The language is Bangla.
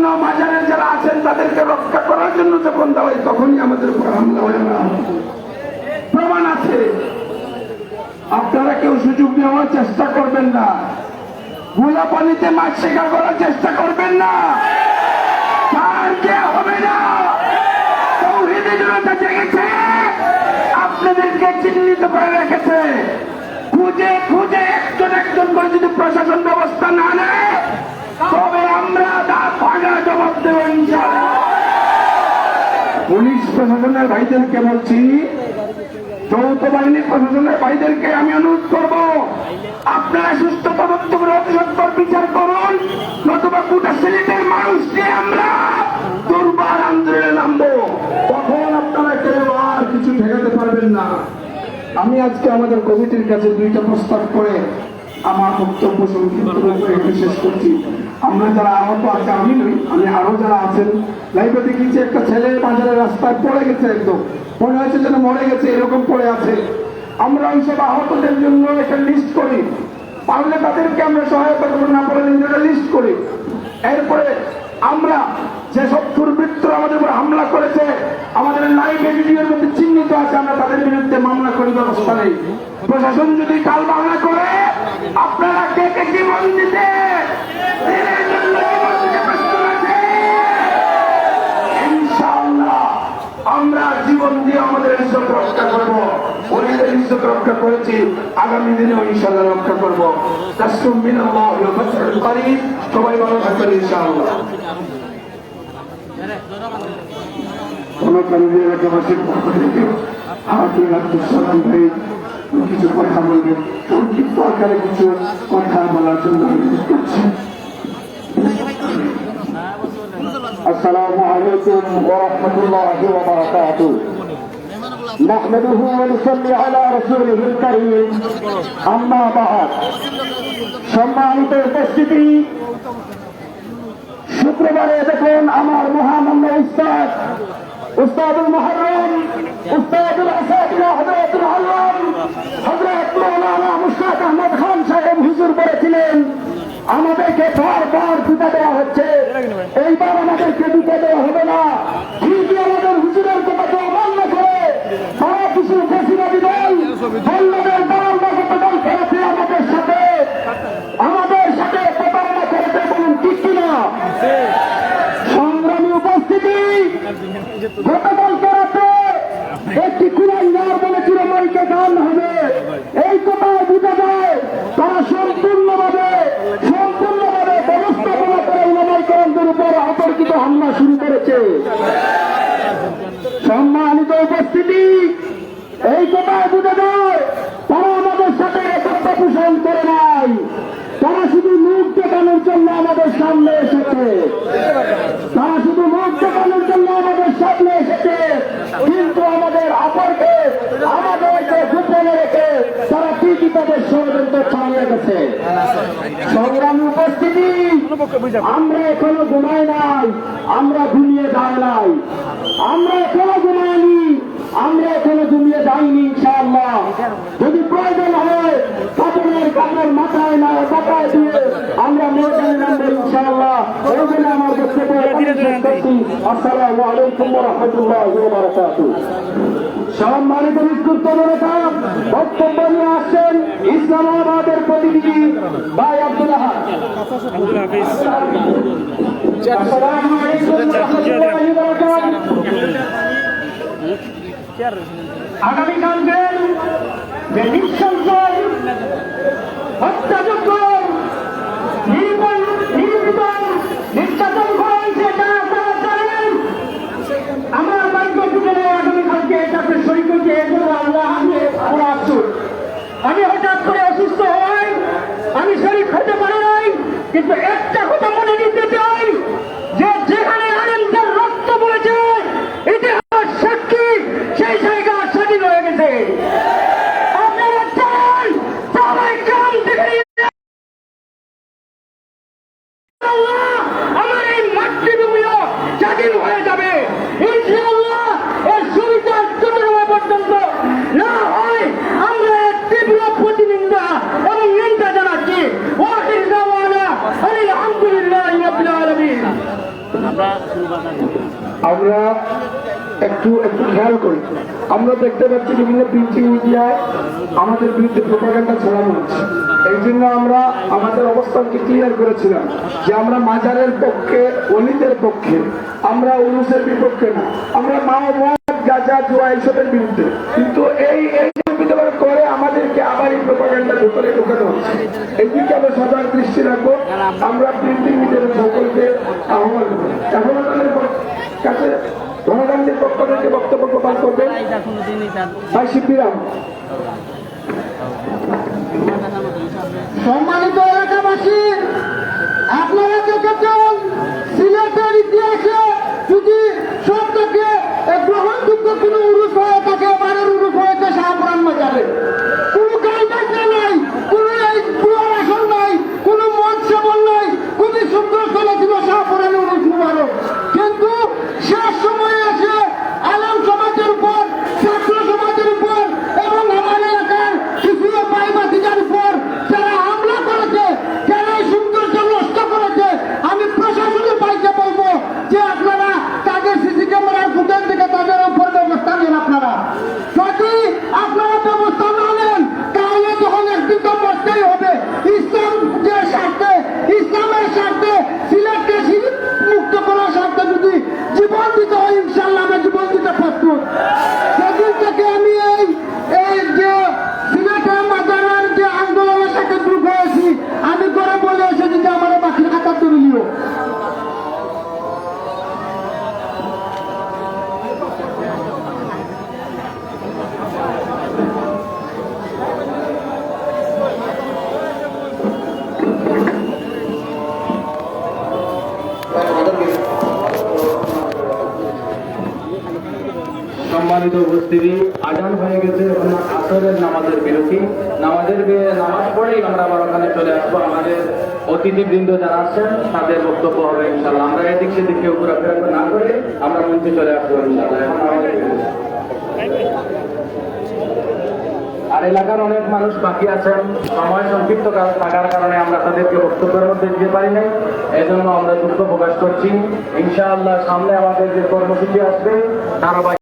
জন্য মাজারের যারা আছেন তাদেরকে রক্ষা করার জন্য যখন দাঁড়াই তখনই আমাদের উপর হামলা হয় না। প্রমাণ আছে। আপনারা কেউ সুযোগ নেওয়ার চেষ্টা করবেন না। গোলা পানিতে মাছ শিকার করার চেষ্টা করবেন না। ছাড় দেয়া হবে না? আপনাদেরকে চিহ্নিত করে রেখেছে। খুঁজে খুঁজে একজন একজন করে যদি প্রশাসন ব্যবস্থা প্রশাসনের ভাইদেরকে বলছি, যৌথ প্রশাসনের ভাইদেরকে আমি অনুরোধ করব, আপনারা সুস্থ তদন্ত করে অতি সত্বর বিচার করুন, নতুবা গোটা সিলেটের মানুষ নিয়ে আমরা দুর্বার আন্দোলনে নামবো। তখন আপনারা কেউ আর কিছু ঠেকাতে পারবেন না। আমি আজকে আমাদের কমিটির কাছে দুইটা প্রস্তাব করে আমার বক্তব্য সংক্ষিপ্ত শেষ করছি। আমরা যারা আহত আছে আমি নই, আমি আরও যারা আছেন লাইভে দেখেছি একটা ছেলে বাজারে রাস্তায় পড়ে গেছে একদম। মনে হয়েছে যেন মরে গেছে, এরকম পড়ে আছে। আমরা ওইসব আহতদের জন্য একটা লিস্ট করি। পারলে তাদেরকে আমরা সহায়তা করব, না পারলে নিজেরা লিস্ট করি। এরপরে আমরা যেসব দুর্বৃত্তরা আমাদের উপর হামলা করেছে, আমাদের লাইভ ভিডিওর মধ্যে চিহ্নিত আছে, আমরা তাদের বিরুদ্ধে মামলা করি ব্যবস্থা নেই। প্রশাসন যদি কাল মামলা করে, আপনারা কে কে জীবন দিতে দিনের জন্য জীবন দিতে প্রস্তুত আছে? ইনশাআল্লাহ আমরা আমাদের ইজ্জত রক্ষা করব। ওদের ইজ্জত রক্ষা করেছি। আগামী দিনেও ইনশাআল্লাহ রক্ষা করব। তাসলুম মিনাল্লাহ ওয়া ফাতহুল সবাই ভালো কিছু কথা বলবেন সংক্ষিপ্ত আকারে কিছু কথা বলার জন্য السلام عليكم ورحمة الله وبركاته نحمده ونصلي على رسوله الكريم أما بعد সম্মানিত উপস্থিতি শুক্রবারে দেখুন আমার মহামান্য উস্তাদ উস্তাদুল মহরম উস্তাদুল আসাদুল আমাদের সাথে। আমাদের সাথে প্রতারণা করেছে বলুন, ঠিক কিনা? সংগ্রামী উপস্থিতি গান হবে। এই কথায় বোঝা তারা সম্পূর্ণভাবে সম্পূর্ণভাবে ব্যবস্থাপনা করে উলামাইকরণদের উপর করেছে। উপস্থিতি এই কথায় বোঝা যায় তারা আমাদের সাথে একত্র পোষণ করে নাই। তারা শুধু মুখ দেখানোর জন্য আমাদের সামনে এসেছে। তারা শুধু মুখ দেখানোর জন্য আমাদের সামনে এসেছে, কিন্তু আমাদের অপরকে, আমাদেরকে গোপনে রেখে তারা ঠিকই তাদের ষড়যন্ত্র চালিয়ে গেছে। সংগ্রামী উপস্থিতি, আমরা এখনও ঘুমাই নাই, আমরা ঘুমিয়ে যাই নাই আমরা এখনও ঘুমাইনি আমরা এখনও ঘুমিয়ে যাইনি ইনশাআল্লাহ যদি প্রয়োজন হয় কাপড়ের কাপড় মাথায় না মাথায় দিয়ে আমরা ময়দানে নামবো ইনশাআল্লাহ এই জন্য আমার বক্তব্য এখানে সম্মানিত বক্তব্য নিয়ে আসছেন ইসলামাবাদের প্রতিনিধি ভাই আব্দুল আহাদ। আসসালামু আলাইকুম ওয়া রাহমাতুল্লাহি ওয়া বারাকাতুহু আগামীকালকের যে নিঃশংস হত্যাযোগ্য নির্মল নির্বিতন নির্যাতন করা হয়েছে তারা তারা জানেন আমার বাক্য যুগে আগামীকালকে এটাতে সই করছে এজন্য আল্লাহ আমি আমরা আফসোস আমি হঠাৎ করে অসুস্থ হই আমি শরীর খেতে পারি নাই কিন্তু একটা কথা মনে নিতে চাই যে যেখানে আনন্দের রক্ত পড়েছে ইতিহাস সাক্ষী সেই জায়গা স্বাধীন হয়ে গেছে আপনারা চান সবাই কাম থেকে আল্লাহ আমার এই মাতৃভূমিও স্বাধীন হয়ে যাবে। ইনশাআল্লাহ এর সুবিধা চতুর্থ পর্যন্ত না হয় আমরা এর তীব্র প্রতিনিন্দা এবং নিন্দা জানাচ্ছি। ওয়াহিদ দাওয়ানা আলহামদুলিল্লাহ রাব্বিল আলামিন। আমরা শুরু বাধা দিই আমরা একটু একটু খেয়াল করি। আমরা দেখতে পাচ্ছি বিভিন্ন প্রিন্টিং মিডিয়ায় আমাদের বিরুদ্ধে প্রোপাগান্ডা ছড়ানো হচ্ছে। এই জন্য আমরা আমাদের অবস্থানকে ক্লিয়ার করেছিলাম যে আমরা মাজারের পক্ষে অলিদের পক্ষে আমরা উরুসের বিপক্ষে না আমরা মাওবাদ গাজা জুয়া এইসবের বিরুদ্ধে। কিন্তু এই এই করে আমাদেরকে আবার এই ভিতরে ঢোকানো হচ্ছে। আমরা সজাগ দৃষ্টি রাখব আমরা প্রিন্টিং মিডিয়ার সকলকে আহ্বান করব। এখন আমাদের কাছে ধনগান্ধীর পক্ষ থেকে বক্তব্য প্রদান করবেন ভাই সম্মানিত উপস্থিতি, আজান হয়ে গেছে আসরের নামাজের বিরতি। নামাজের নামাজ পড়েই আমরা আবার ওখানে চলে আসব। আমাদের অতিথিবৃন্দ যারা আছেন, তাদের বক্তব্য হবে ইনশাল্লাহ আমরা এদিক সেদিক কেউ না করে আমরা মঞ্চে চলে আসব আর এলাকার অনেক মানুষ বাকি আছেন। সময় সংক্ষিপ্ত থাকার কারণে আমরা তাদেরকে বক্তব্যের মধ্যে দিতে পারি নাই। এই জন্য আমরা দুঃখ প্রকাশ করছি। ইনশাআল্লাহ সামনে আমাদের যে কর্মসূচি আসবে, ধারাবাহিক